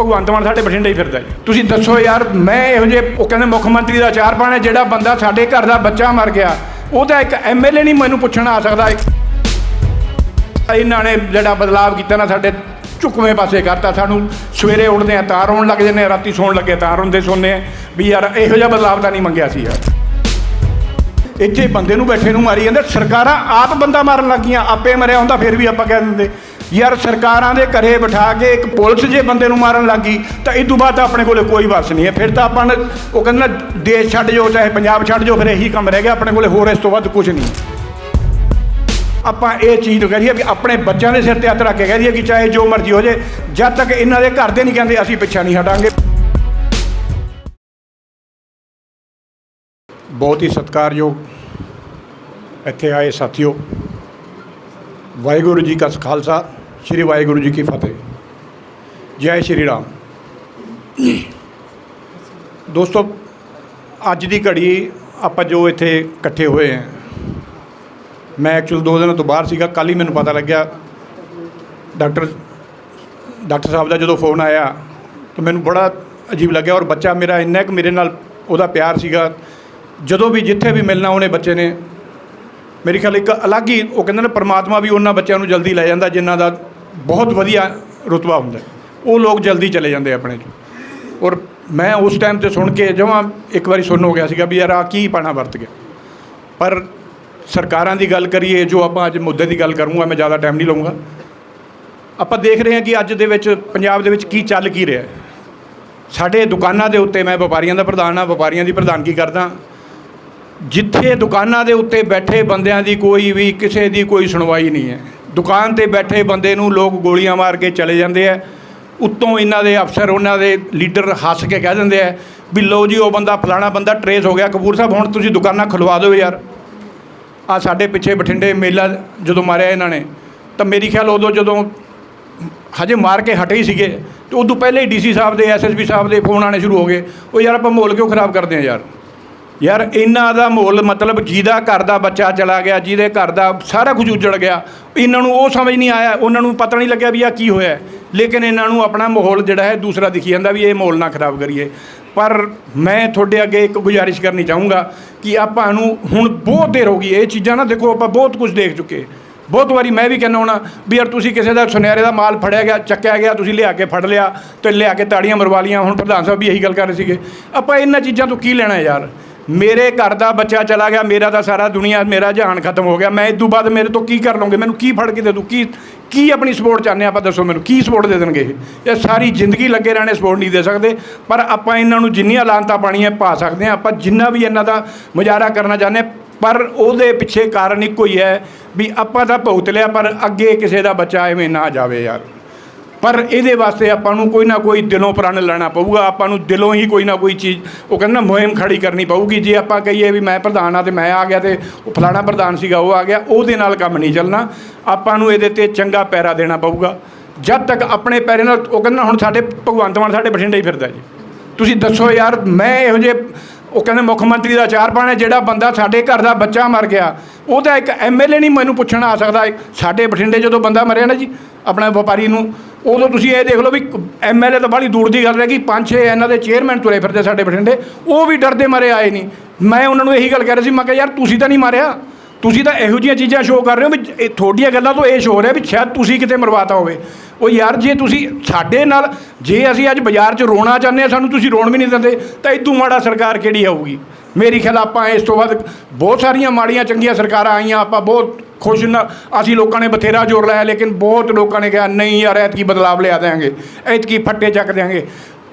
ਭਗਵੰਤ ਮਾਨ ਸਾਡੇ ਬਠਿੰਡੇ ਹੀ ਫਿਰਦਾ ਜੀ। ਤੁਸੀਂ ਦੱਸੋ ਯਾਰ, ਮੈਂ ਇਹੋ ਜਿਹੇ, ਉਹ ਕਹਿੰਦੇ ਮੁੱਖ ਮੰਤਰੀ ਦਾ ਚਾਰ ਪਾਣਾ ਜਿਹੜਾ ਬੰਦਾ ਸਾਡੇ ਘਰ ਦਾ ਬੱਚਾ ਮਰ ਗਿਆ ਉਹ ਤਾਂ ਇੱਕ ਐਮਐਲਏ ਨਹੀਂ ਮੈਨੂੰ ਪੁੱਛਣ ਆ ਸਕਦਾ। ਇਹਨਾਂ ਨੇ ਜਿਹੜਾ ਬਦਲਾਵ ਕੀਤਾ ਨਾ, ਸਾਡੇ ਝੁਕਵੇਂ ਪਾਸੇ ਕਰਤਾ ਸਾਨੂੰ। ਸਵੇਰੇ ਉੱਠਦੇ ਆ ਤਾਂ ਰੋਣ ਲੱਗ ਜਾਂਦੇ ਆ, ਰਾਤੀ ਸੌਣ ਲੱਗੇ ਤਾਂ ਰੋਂਦੇ ਸੌਂਦੇ ਆ। ਵੀ ਯਾਰ, ਇਹੋ ਜਿਹਾ ਬਦਲਾਵ ਤਾਂ ਨਹੀਂ ਮੰਗਿਆ ਸੀ ਯਾਰ। ਇੱਥੇ ਬੰਦੇ ਨੂੰ ਬੈਠੇ ਨੂੰ ਮਾਰੀ ਜਾਂਦੇ, ਸਰਕਾਰਾਂ ਆਪ ਬੰਦਾ ਮਾਰਨ ਲੱਗੀਆਂ ਆਪੇ ਮਰਿਆ ਹੁੰਦਾ, ਫਿਰ ਵੀ ਆਪਾਂ ਕਹਿ ਦਿੰਦੇ। ਯਾਰ ਸਰਕਾਰਾਂ ਦੇ ਘਰੇ ਬਿਠਾ ਕੇ ਇੱਕ ਪੁਲਿਸ ਜੇ ਬੰਦੇ ਨੂੰ ਮਾਰਨ ਲੱਗੀ ਤਾਂ ਇਹ ਤੋਂ ਬਾਅਦ ਤਾਂ ਆਪਣੇ ਕੋਲੇ ਕੋਈ ਵਸ ਨਹੀਂ ਹੈ। ਫਿਰ ਤਾਂ ਆਪਾਂ ਉਹ ਕਹਿੰਦੇ ਨਾ, ਦੇਸ਼ ਛੱਡ ਜਾਓ, ਚਾਹੇ ਪੰਜਾਬ ਛੱਡ ਜਾਓ, ਫਿਰ ਇਹੀ ਕੰਮ ਰਹਿ ਗਿਆ, ਆਪਣੇ ਕੋਲੇ ਹੋਰ ਇਸ ਤੋਂ ਵੱਧ ਕੁਝ ਨਹੀਂ। ਆਪਾਂ ਇਹ ਚੀਜ਼ ਨੂੰ ਕਰੀਏ ਵੀ ਆਪਣੇ ਬੱਚਿਆਂ ਦੇ ਸਿਰ ਤੇ ਹੱਥ ਰੱਖ ਕੇ ਕਹੀਏ ਕਿ ਚਾਹੇ ਜੋ ਮਰਜ਼ੀ ਹੋ ਜੇ, ਜਦ ਤੱਕ ਇਹਨਾਂ ਦੇ ਘਰ ਦੇ ਨਹੀਂ ਕਹਿੰਦੇ, ਅਸੀਂ ਪਿੱਛਾ ਨਹੀਂ ਹਟਾਂਗੇ। ਬਹੁਤ ਹੀ ਸਤਿਕਾਰਯੋਗ ਇੱਥੇ ਆਏ ਸਾਥੀਓ, ਵਾਹਿਗੁਰੂ ਜੀ ਕਾ ਖਾਲਸਾ। ਸ੍ਰੀ ਵਾਹਿਗੁਰੂ ਜੀ ਕੀ ਫਤਿਹ। ਜੈ ਸ਼੍ਰੀ ਰਾਮ। ਦੋਸਤੋ, ਅੱਜ ਦੀ ਘੜੀ ਆਪਾਂ ਜੋ ਇੱਥੇ ਇਕੱਠੇ ਹੋਏ ਹਾਂ, ਮੈਂ ਐਕਚੁਅਲ ਦੋ ਦਿਨਾਂ ਤੋਂ ਬਾਹਰ ਸੀਗਾ ਕੱਲ ਹੀ ਮੈਨੂੰ ਪਤਾ ਲੱਗਿਆ, ਡਾਕਟਰ ਡਾਕਟਰ ਸਾਹਿਬ ਦਾ ਜਦੋਂ ਫੋਨ ਆਇਆ, ਤਾਂ ਮੈਨੂੰ ਬੜਾ ਅਜੀਬ ਲੱਗਿਆ ਔਰ ਬੱਚਾ ਮੇਰਾ ਇੰਨਾ ਕੁ ਮੇਰੇ ਨਾਲ ਉਹਦਾ ਪਿਆਰ ਸੀਗਾ, ਜਦੋਂ ਵੀ ਜਿੱਥੇ ਵੀ ਮਿਲਣਾ ਉਹਨੇ ਬੱਚੇ ਨੇ, ਮੇਰੇ ਖਿਆਲ ਇੱਕ ਅਲੱਗ ਹੀ, ਉਹ ਕਹਿੰਦੇ ਨੇ ਪਰਮਾਤਮਾ ਵੀ ਉਹਨਾਂ ਬੱਚਿਆਂ ਨੂੰ ਜਲਦੀ ਲੈ ਜਾਂਦਾ, ਜਿਨ੍ਹਾਂ ਦਾ ਬਹੁਤ ਵਧੀਆ ਰੁਤਬਾ ਹੁੰਦਾ। ਉਹ ਲੋਕ ਜਲਦੀ ਚਲੇ ਜਾਂਦੇ ਆਪਣੇ ਚ। ਔਰ ਮੈਂ ਉਸ ਟਾਈਮ ਤੇ ਸੁਣ ਕੇ ਜਮਾਂ ਇੱਕ ਵਾਰੀ ਸੁਣ ਹੋ ਗਿਆ ਸੀਗਾ ਵੀ ਯਾਰ ਆ ਕੀ ਪਾਣਾ ਵਰਤ ਗਿਆ। ਪਰ ਸਰਕਾਰਾਂ ਦੀ ਗੱਲ ਕਰੀਏ, ਜੋ ਆਪਾਂ ਅੱਜ ਮੁੱਦੇ ਦੀ ਗੱਲ ਕਰੂੰਗਾ, ਮੈਂ ਜ਼ਿਆਦਾ ਟਾਈਮ ਨਹੀਂ ਲਵਾਂਗਾ ਆਪਾਂ ਦੇਖ ਰਹੇ ਹਾਂ ਕਿ ਅੱਜ ਦੇ ਵਿੱਚ ਪੰਜਾਬ ਦੇ ਵਿੱਚ ਕੀ ਚੱਲ ਕੀ ਰਿਹਾ ਸਾਡੇ ਦੁਕਾਨਾਂ ਦੇ ਉੱਤੇ ਮੈਂ ਵਪਾਰੀਆਂ ਦਾ ਪ੍ਰਧਾਨ ਆ ਵਪਾਰੀਆਂ ਦੀ ਪ੍ਰਧਾਨਗੀ ਕਰਦਾ। ਜਿੱਥੇ ਦੁਕਾਨਾਂ ਦੇ ਉੱਤੇ ਬੈਠੇ ਬੰਦਿਆਂ ਦੀ ਕੋਈ ਵੀ ਕਿਸੇ ਦੀ ਕੋਈ ਸੁਣਵਾਈ ਨਹੀਂ ਹੈ। ਦੁਕਾਨ ਤੇ ਬੈਠੇ ਬੰਦੇ ਨੂੰ ਲੋਕ ਗੋਲੀਆਂ ਮਾਰ ਕੇ ਚਲੇ ਜਾਂਦੇ ਆ। ਉੱਤੋਂ ਇਹਨਾਂ ਦੇ ਅਫਸਰ, ਉਹਨਾਂ ਦੇ ਲੀਡਰ ਹੱਸ ਕੇ ਕਹਿ ਦਿੰਦੇ ਆ ਵੀ ਲਓ ਜੀ, ਉਹ ਬੰਦਾ ਫਲਾਣਾ ਬੰਦਾ ਟਰੇਸ ਹੋ ਗਿਆ। ਕਪੂਰ ਸਾਹਿਬ, ਹੁਣ ਤੁਸੀਂ ਦੁਕਾਨਾਂ ਖੁਲਵਾ ਦਿਓ ਯਾਰ। ਆ ਸਾਡੇ ਪਿੱਛੇ ਬਠਿੰਡੇ ਮੇਲਾ ਜਦੋਂ ਮਾਰਿਆ ਇਹਨਾਂ ਨੇ, ਤਾਂ ਮੇਰੀ ਖਿਆਲ ਉਦੋਂ ਜਦੋਂ ਹਜੇ ਮਾਰ ਕੇ ਹਟੇ ਹੀ ਸੀਗੇ, ਤੇ ਉਦੋਂ ਪਹਿਲੇ ਹੀ ਡੀਸੀ ਸਾਹਿਬ ਦੇ ਐਸਐਸਪੀ ਸਾਹਿਬ ਦੇ ਫੋਨ ਆਣੇ ਸ਼ੁਰੂ ਹੋ ਗਏ। ਉਹ ਯਾਰ ਆਪਾਂ ਮਾਹੌਲ ਕਿਉਂ ਖਰਾਬ ਕਰਦੇ ਆ ਯਾਰ? ਯਾਰ ਇਹਨਾਂ ਦਾ ਮਾਹੌਲ ਮਤਲਬ ਜਿਹਦਾ ਘਰ ਦਾ ਬੱਚਾ ਚਲਾ ਗਿਆ, ਜਿਹਦੇ ਘਰ ਦਾ ਸਾਰਾ ਕੁਝ ਉਜੜ ਗਿਆ, ਇਹਨਾਂ ਨੂੰ ਉਹ ਸਮਝ ਨਹੀਂ ਆਇਆ, ਉਹਨਾਂ ਨੂੰ ਪਤਾ ਨਹੀਂ ਲੱਗਿਆ ਵੀ ਆ ਕੀ ਹੋਇਆ ਲੇਕਿਨ ਇਹਨਾਂ ਨੂੰ ਆਪਣਾ ਮਾਹੌਲ ਜਿਹੜਾ ਹੈ ਦੂਸਰਾ ਦਿਖੀ ਜਾਂਦਾ ਵੀ ਇਹ ਮਾਹੌਲ ਨਾ ਖਰਾਬ ਕਰੀਏ। ਪਰ ਮੈਂ ਤੁਹਾਡੇ ਅੱਗੇ ਇੱਕ ਗੁਜ਼ਾਰਿਸ਼ ਕਰਨੀ ਚਾਹੂੰਗਾ ਕਿ ਆਪਾਂ ਨੂੰ ਹੁਣ ਬਹੁਤ ਦੇਰ ਹੋ ਗਈ, ਇਹ ਚੀਜ਼ਾਂ ਨਾ ਦੇਖੋ, ਆਪਾਂ ਬਹੁਤ ਕੁਝ ਦੇਖ ਚੁੱਕੇ। ਬਹੁਤ ਵਾਰੀ ਮੈਂ ਵੀ ਕਹਿੰਦਾ ਹੋਣਾ ਵੀ ਯਾਰ ਤੁਸੀਂ ਕਿਸੇ ਦਾ ਸੁਨਿਆਰੇ ਦਾ ਮਾਲ ਫੜਿਆ ਗਿਆ, ਚੱਕਿਆ ਗਿਆ, ਤੁਸੀਂ ਲਿਆ ਕੇ ਫੜ ਲਿਆ ਤੇ ਲਿਆ ਕੇ ਤਾੜੀਆਂ ਮਰਵਾ ਲੀਆਂ ਹੁਣ ਪ੍ਰਧਾਨ ਸਾਹਿਬ ਵੀ ਇਹੀ ਗੱਲ ਕਰ ਰਹੇ ਸੀਗੇ। ਆਪਾਂ ਇਹਨਾਂ ਚੀਜ਼ਾਂ ਤੋਂ ਕੀ ਲੈਣਾ ਯਾਰ? ਮੇਰੇ ਘਰ ਦਾ ਬੱਚਾ ਚਲਾ ਗਿਆ ਮੇਰਾ ਤਾਂ ਸਾਰਾ ਦੁਨੀਆ ਮੇਰਾ ਜਹਾਨ ਖਤਮ ਹੋ ਗਿਆ। ਮੈਂ ਇਸ ਤੋਂ ਬਾਅਦ ਮੇਰੇ ਤੋਂ ਕੀ ਕਰ ਲਓਗੇ? ਮੈਨੂੰ ਕੀ ਫੜ ਕੇ ਦੇ ਦੂ? ਕੀ ਕੀ ਆਪਣੀ ਸਪੋਰਟ ਚਾਹੁੰਦੇ ਆਪਾਂ ਦੱਸੋ ਮੈਨੂੰ ਕੀ ਸਪੋਰਟ ਦੇ ਦੇਣਗੇ ਇਹ? ਸਾਰੀ ਜ਼ਿੰਦਗੀ ਲੱਗੇ ਰਹਿਣੇ ਸਪੋਰਟ ਨਹੀਂ ਦੇ ਸਕਦੇ। ਪਰ ਆਪਾਂ ਇਹਨਾਂ ਨੂੰ ਜਿੰਨੀਆਂ ਲਾਂਤਾਂ ਪਾਣੀਆਂ ਪਾ ਸਕਦੇ ਹਾਂ ਆਪਾਂ ਜਿੰਨਾ ਵੀ ਇਹਨਾਂ ਦਾ ਮੁਜ਼ਾਹਰਾ ਕਰਨਾ ਚਾਹੁੰਦੇ ਹਾਂ, ਪਰ ਉਹਦੇ ਪਿੱਛੇ ਕਾਰਨ ਇੱਕੋ ਹੀ ਹੈ ਵੀ ਆਪਾਂ ਤਾਂ ਭੁਗਤ ਲਿਆ ਪਰ ਅੱਗੇ ਕਿਸੇ ਦਾ ਬੱਚਾ ਐਵੇਂ ਨਾ ਜਾਵੇ ਯਾਰ। ਪਰ ਇਹਦੇ ਵਾਸਤੇ ਆਪਾਂ ਨੂੰ ਕੋਈ ਨਾ ਕੋਈ ਦਿਲੋਂ ਪ੍ਰਣ ਲੈਣਾ ਪਊਗਾ, ਆਪਾਂ ਨੂੰ ਦਿਲੋਂ ਹੀ ਕੋਈ ਨਾ ਕੋਈ ਚੀਜ਼, ਉਹ ਕਹਿੰਦਾ ਮੁਹਿੰਮ ਖੜੀ ਕਰਨੀ ਪਊਗੀ, ਜੇ ਆਪਾਂ ਕਹੀਏ ਵੀ ਮੈਂ ਪ੍ਰਧਾਨ ਆ ਤੇ ਮੈਂ ਆ ਗਿਆ ਤੇ ਉਹ ਫਲਾਣਾ ਪ੍ਰਧਾਨ ਸੀਗਾ, ਉਹ ਆ ਗਿਆ, ਉਹਦੇ ਨਾਲ ਕੰਮ ਨਹੀਂ ਚੱਲਣਾ। ਆਪਾਂ ਨੂੰ ਇਹਦੇ ਤੇ ਚੰਗਾ ਪੈਰਾ ਦੇਣਾ ਪਊਗਾ। ਜਦ ਤੱਕ ਆਪਣੇ ਪੈਰੇ ਨਾਲ, ਉਹ ਕਹਿੰਦਾ ਹੁਣ ਸਾਡੇ ਭਗਵੰਤ ਮਾਨ ਸਾਡੇ ਬਠਿੰਡੇ ਹੀ ਫਿਰਦਾ ਜੀ। ਤੁਸੀਂ ਦੱਸੋ ਯਾਰ, ਮੈਂ ਇਹੋ ਜਿਹੇ, ਉਹ ਕਹਿੰਦੇ ਮੁੱਖ ਮੰਤਰੀ ਦਾ ਚਾਰ ਪਾਣਾ, ਜਿਹੜਾ ਬੰਦਾ ਸਾਡੇ ਘਰ ਦਾ ਬੱਚਾ ਮਰ ਗਿਆ, ਉਹਦਾ ਇੱਕ ਐਮਐਲਏ ਨਹੀਂ ਮੈਨੂੰ ਪੁੱਛਣ ਆ ਸਕਦਾ। ਸਾਡੇ ਬਠਿੰਡੇ ਜਦੋਂ ਬੰਦਾ ਮਰਿਆ ਨਾ ਜੀ, ਆਪਣਾ ਵਪਾਰੀ ਨੂੰ ਉਦੋਂ ਤੁਸੀਂ ਇਹ ਦੇਖ ਲਓ ਵੀ ਐਮਐਲਏ ਤਾਂ ਬੜੀ ਦੂਰ ਦੀ ਗੱਲ ਰਹਿ ਗਈ, ਪੰਜ ਛੇ ਇਹਨਾਂ ਦੇ ਚੇਅਰਮੈਨ ਤੁਰੇ ਫਿਰਦੇ ਸਾਡੇ ਬਠਿੰਡੇ, ਉਹ ਵੀ ਡਰਦੇ ਮਰੇ ਆਏ ਨਹੀਂ। ਮੈਂ ਉਹਨਾਂ ਨੂੰ ਇਹੀ ਗੱਲ ਕਹਿ ਰਿਹਾ ਸੀ, ਮੈਂ ਕਿਹਾ ਯਾਰ ਤੁਸੀਂ ਤਾਂ ਨਹੀਂ ਮਾਰਿਆ, ਤੁਸੀਂ ਤਾਂ ਇਹੋ ਜਿਹੀਆਂ ਚੀਜ਼ਾਂ ਸ਼ੋਅ ਕਰ ਰਹੇ ਹੋ ਵੀ ਇਹ ਤੁਹਾਡੀਆਂ ਗੱਲਾਂ ਤੋਂ ਇਹ ਸ਼ੋਅ ਹੋ ਰਿਹਾ ਵੀ ਸ਼ਾਇਦ ਤੁਸੀਂ ਕਿਤੇ ਮਰਵਾਤਾ ਹੋਵੇ। ਉਹ ਯਾਰ ਜੇ ਤੁਸੀਂ ਸਾਡੇ ਨਾਲ, ਜੇ ਅਸੀਂ ਅੱਜ ਬਾਜ਼ਾਰ 'ਚ ਰੋਣਾ ਚਾਹੁੰਦੇ ਆ ਸਾਨੂੰ ਤੁਸੀਂ ਰੋਣ ਵੀ ਨਹੀਂ ਦਿੰਦੇ, ਤਾਂ ਇਦੋਂ ਮਾੜਾ ਸਰਕਾਰ ਕਿਹੜੀ ਆਊਗੀ? ਮੇਰੀ ਖਿਆਲ ਆਪਾਂ ਇਸ ਤੋਂ ਬਾਅਦ ਬਹੁਤ ਸਾਰੀਆਂ ਮਾੜੀਆਂ ਚੰਗੀਆਂ ਸਰਕਾਰਾਂ ਆਈਆਂ, ਆਪਾਂ ਬਹੁਤ ਖੁਸ਼ ਨਾ, ਅਸੀਂ ਲੋਕਾਂ ਨੇ ਬਥੇਰਾ ਜ਼ੋਰ ਲਾਇਆ, ਲੇਕਿਨ ਬਹੁਤ ਲੋਕਾਂ ਨੇ ਕਿਹਾ, ਨਹੀਂ ਯਾਰ, ਐਤਕੀ ਬਦਲਾਵ ਲਿਆ ਦਿਆਂਗੇ, ਐਤਕੀ ਫੱਟੇ ਚੱਕ ਦਿਆਂਗੇ।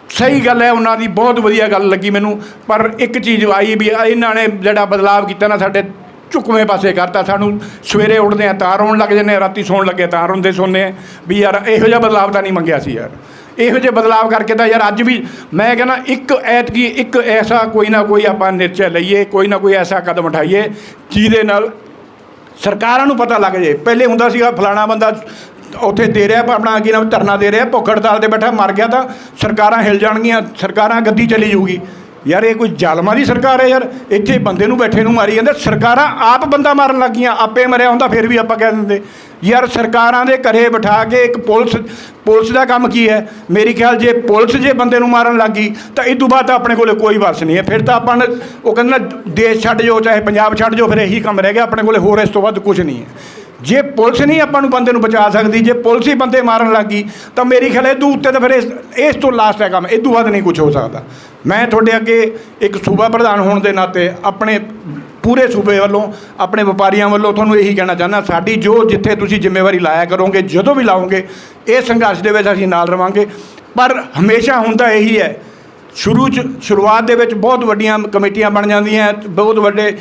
ਸਹੀ ਗੱਲ ਹੈ, ਉਹਨਾਂ ਦੀ ਬਹੁਤ ਵਧੀਆ ਗੱਲ ਲੱਗੀ ਮੈਨੂੰ, ਪਰ ਇੱਕ ਚੀਜ਼ ਆਈ ਵੀ ਇਹਨਾਂ ਨੇ ਜਿਹੜਾ ਬਦਲਾਵ ਕੀਤਾ ਨਾ, ਸਾਡੇ ਝੁਕਵੇਂ ਪਾਸੇ ਕਰਤਾ। ਸਾਨੂੰ ਸਵੇਰੇ ਉੱਠਦੇ ਆ ਤਾਂ ਰੋਣ ਲੱਗ ਜਾਂਦੇ ਆ, ਰਾਤੀ ਸੌਣ ਲੱਗੇ ਤਾਂ ਰੋਂਦੇ ਸੌਂਦੇ ਆ, ਵੀ ਯਾਰ, ਇਹੋ ਜਿਹਾ ਬਦਲਾਵ ਤਾਂ ਨਹੀਂ ਮੰਗਿਆ ਸੀ ਯਾਰ। ਇਹੋ ਜਿਹੇ ਬਦਲਾਵ ਕਰਕੇ ਤਾਂ ਯਾਰ, ਅੱਜ ਵੀ ਮੈਂ ਕਹਿੰਦਾ, ਇੱਕ ਐਤਕੀ ਇੱਕ ਐਸਾ ਕੋਈ ਨਾ ਕੋਈ ਆਪਾਂ ਨਿਰਚੈ ਲਈਏ, ਕੋਈ ਨਾ ਕੋਈ ਐਸਾ ਕਦਮ ਉਠਾਈਏ, ਜਿਹਦੇ ਨਾਲ ਸਰਕਾਰਾਂ ਨੂੰ ਪਤਾ ਲੱਗ ਜੇ। ਪਹਿਲੇ ਹੁੰਦਾ ਸੀਗਾ ਫਲਾਣਾ ਬੰਦਾ ਉੱਥੇ ਦੇ ਰਿਹਾ, ਆਪਣਾ ਕੀ ਨਾਮ, ਧਰਨਾ ਦੇ ਰਿਹਾ ਭੁੱਖ ਹੜਤਾਲ ਤੇ ਬੈਠਾ, ਮਰ ਗਿਆ ਤਾਂ ਸਰਕਾਰਾਂ ਹਿਲ ਜਾਣਗੀਆਂ, ਸਰਕਾਰਾਂ ਗੱਦੀ ਚਲੀ ਜਾਊਗੀ। ਯਾਰ ਇਹ ਕੋਈ ਜ਼ਾਲਮਾਂ ਦੀ ਸਰਕਾਰ ਹੈ ਯਾਰ। ਇੱਥੇ ਬੰਦੇ ਨੂੰ ਬੈਠੇ ਨੂੰ ਮਾਰੀ ਜਾਂਦੇ। ਸਰਕਾਰਾਂ ਆਪ ਬੰਦਾ ਮਾਰਨ ਲੱਗੀਆਂ। ਆਪੇ ਮਰਿਆ ਹੁੰਦਾ, ਫਿਰ ਵੀ ਆਪਾਂ ਕਹਿ ਦਿੰਦੇ। ਯਾਰ ਸਰਕਾਰਾਂ ਦੇ ਘਰੇ ਬਿਠਾ ਕੇ ਇੱਕ ਪੁਲਿਸ ਪੁਲਿਸ ਦਾ ਕੰਮ ਕੀ ਹੈ? ਮੇਰੀ ਖਿਆਲ ਜੇ ਪੁਲਿਸ ਜੇ ਬੰਦੇ ਨੂੰ ਮਾਰਨ ਲੱਗੀ ਤਾਂ ਇਸ ਤੋਂ ਬਾਅਦ ਤਾਂ ਆਪਣੇ ਕੋਲੇ ਕੋਈ ਵਰਸ ਨਹੀਂ ਹੈ। ਫਿਰ ਤਾਂ ਆਪਾਂ ਨੇ- ਉਹ ਕਹਿੰਦੇ ਨਾ, ਦੇਸ਼ ਛੱਡ ਜਾਓ, ਚਾਹੇ ਪੰਜਾਬ ਛੱਡ ਜਾਓ, ਫਿਰ ਇਹੀ ਕੰਮ ਰਹਿ ਗਿਆ। ਆਪਣੇ ਕੋਲੇ ਹੋਰ ਇਸ ਤੋਂ ਵੱਧ ਕੁਝ ਨਹੀਂ ਹੈ। ਜੇ ਪੁਲਿਸ ਨਹੀਂ ਆਪਾਂ ਨੂੰ ਬੰਦੇ ਨੂੰ ਬਚਾ ਸਕਦੀ, ਜੇ ਪੁਲਿਸ ਹੀ ਬੰਦੇ ਮਾਰਨ ਲੱਗੀ ਤਾਂ ਮੇਰੀ ਖਿਆਲ ਇਹ ਤੋਂ ਉੱਤੇ ਤਾਂ ਫਿਰ ਇਸ ਇਸ ਤੋਂ ਲਾਸਟ ਹੈ ਕੰਮ ਇਹ ਤੋਂ ਵੱਧ ਨਹੀਂ ਕੁਝ ਹੋ ਸਕਦਾ। ਮੈਂ ਤੁਹਾਡੇ ਅੱਗੇ ਇੱਕ ਸੂਬਾ ਪ੍ਰਧਾਨ ਹੋਣ ਦੇ ਨਾਤੇ ਆਪਣੇ ਪੂਰੇ ਸੂਬੇ ਵੱਲੋਂ, ਆਪਣੇ ਵਪਾਰੀਆਂ ਵੱਲੋਂ ਤੁਹਾਨੂੰ ਇਹੀ ਕਹਿਣਾ ਚਾਹੁੰਦਾ, ਸਾਡੀ ਜੋ ਜਿੱਥੇ ਤੁਸੀਂ ਜ਼ਿੰਮੇਵਾਰੀ ਲਾਇਆ ਕਰੋਗੇ, ਜਦੋਂ ਵੀ ਲਾਓਗੇ, ਇਹ ਸੰਘਰਸ਼ ਦੇ ਵਿੱਚ ਅਸੀਂ ਨਾਲ ਰਵਾਂਗੇ। ਪਰ ਹਮੇਸ਼ਾ ਹੁੰਦਾ ਇਹੀ ਹੈ, ਸ਼ੁਰੂ ਚ, ਸ਼ੁਰੂਆਤ ਦੇ ਵਿੱਚ ਬਹੁਤ ਵੱਡੀਆਂ ਕਮੇਟੀਆਂ ਬਣ ਜਾਂਦੀਆਂ, ਬਹੁਤ ਵੱਡੇ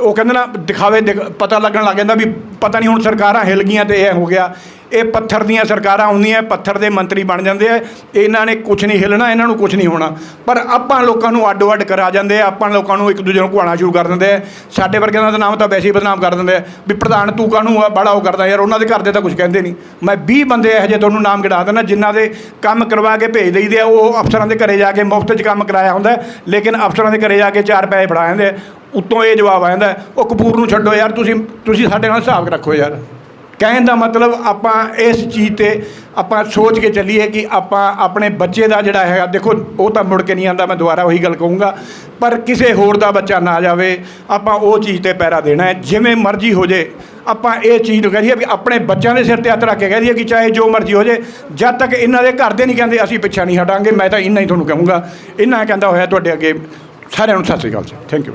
ਉਹ ਕਹਿੰਦੇ ਨਾ ਦਿਖਾਵੇ, ਦਿਖ- ਪਤਾ ਲੱਗਣ ਲੱਗ ਜਾਂਦਾ ਵੀ ਪਤਾ ਨਹੀਂ ਹੁਣ ਸਰਕਾਰਾਂ ਹਿਲ ਗਈਆਂ ਤੇ ਇਹ ਹੋ ਗਿਆ। ਇਹ ਪੱਥਰ ਦੀਆਂ ਸਰਕਾਰਾਂ ਹੁੰਦੀਆਂ ਪੱਥਰ ਦੇ ਮੰਤਰੀ ਬਣ ਜਾਂਦੇ ਆ। ਇਹਨਾਂ ਨੇ ਕੁਝ ਨਹੀਂ ਹਿਲਣਾ, ਇਹਨਾਂ ਨੂੰ ਕੁਝ ਨਹੀਂ ਹੋਣਾ। ਪਰ ਆਪਾਂ ਲੋਕਾਂ ਨੂੰ ਅੱਡੋ ਅੱਡ ਕਰਾ ਜਾਂਦੇ ਆ, ਆਪਾਂ ਲੋਕਾਂ ਨੂੰ ਇੱਕ ਦੂਜੇ ਨੂੰ ਘੁਆਣਾ ਸ਼ੁਰੂ ਕਰ ਦਿੰਦੇ ਆ। ਸਾਡੇ ਵਰਗਿਆਂ ਦਾ ਨਾਮ ਤਾਂ ਵੈਸੇ ਹੀ ਬਦਨਾਮ ਕਰ ਦਿੰਦੇ ਆ ਵੀ ਪ੍ਰਧਾਨ ਤੂੰ ਕਾਹਨੂੰ ਆ ਬੜਾ ਉਹ ਕਰਦਾ ਯਾਰ, ਉਹਨਾਂ ਦੇ ਘਰ ਦੇ ਤਾਂ ਕੁਝ ਕਹਿੰਦੇ ਨਹੀਂ। ਮੈਂ 20 ਬੰਦੇ ਇਹੋ ਜਿਹੇ ਤੁਹਾਨੂੰ ਨਾਮ ਗਿਣਾ ਦਿੰਦਾ, ਜਿਨ੍ਹਾਂ ਦੇ ਕੰਮ ਕਰਵਾ ਕੇ ਭੇਜ ਦਈਦੇ ਆ, ਉਹ ਅਫਸਰਾਂ ਦੇ ਘਰੇ ਜਾ ਕੇ ਮੁਫਤ 'ਚ ਕੰਮ ਕਰਾਇਆ ਹੁੰਦਾ, ਲੇਕਿਨ ਅਫਸਰਾਂ ਦੇ ਘਰੇ ਜਾ ਕੇ ਚਾਰ ਪੈਸੇ ਫੜਾ ਜਾਂਦੇ ਆ। ਉੱਤੋਂ ਇਹ ਜਵਾਬ ਆ ਜਾਂਦਾ, ਉਹ ਕਪੂਰ ਨੂੰ ਛੱਡੋ ਯਾਰ, ਤੁਸੀਂ ਤੁਸੀਂ ਸਾਡੇ ਨਾਲ ਹਿਸਾਬ ਰੱਖੋ ਯਾਰ। ਕਹਿਣ ਦਾ ਮਤਲਬ ਆਪਾਂ ਇਸ ਚੀਜ਼ ਤੇ ਆਪਾਂ ਸੋਚ ਕੇ ਚੱਲੀਏ ਕਿ ਆਪਾਂ ਆਪਣੇ ਬੱਚੇ ਦਾ ਜਿਹੜਾ ਹੈਗਾ, ਦੇਖੋ, ਉਹ ਤਾਂ ਮੁੜ ਕੇ ਨਹੀਂ ਆਉਂਦਾ ਮੈਂ ਦੁਬਾਰਾ ਉਹੀ ਗੱਲ ਕਹੂੰਗਾ, ਪਰ ਕਿਸੇ ਹੋਰ ਦਾ ਬੱਚਾ ਨਾ ਜਾਵੇ, ਆਪਾਂ ਉਹ ਚੀਜ਼ ਤੇ ਪੈਰਾ ਦੇਣਾ ਹੈ, ਜਿਵੇਂ ਮਰਜ਼ੀ ਹੋ ਜੇ। ਆਪਾਂ ਇਹ ਚੀਜ਼ ਨੂੰ ਕਹੀਏ ਵੀ ਆਪਣੇ ਬੱਚਿਆਂ ਦੇ ਸਿਰ ਤੇ ਹੱਥ ਰੱਖ ਕੇ ਕਹਿ ਦਈਏ ਕਿ ਚਾਹੇ ਜੋ ਮਰਜ਼ੀ ਹੋ ਜੇ, ਜਦ ਤੱਕ ਇਹਨਾਂ ਦੇ ਘਰ ਦੇ ਨਹੀਂ ਕਹਿੰਦੇ, ਅਸੀਂ ਪਿੱਛਾ ਨਹੀਂ ਹਟਾਂਗੇ, ਮੈਂ ਤਾਂ ਇੰਨਾ ਹੀ ਤੁਹਾਨੂੰ ਕਹੂੰਗਾ। ਇੰਨਾ ਕਹਿੰਦਾ ਹੋਇਆ ਤੁਹਾਡੇ ਅੱਗੇ, ਸਾਰਿਆਂ ਨੂੰ ਸਤਿ ਸ਼੍ਰੀ ਅਕਾਲ ਜੀ। Thank you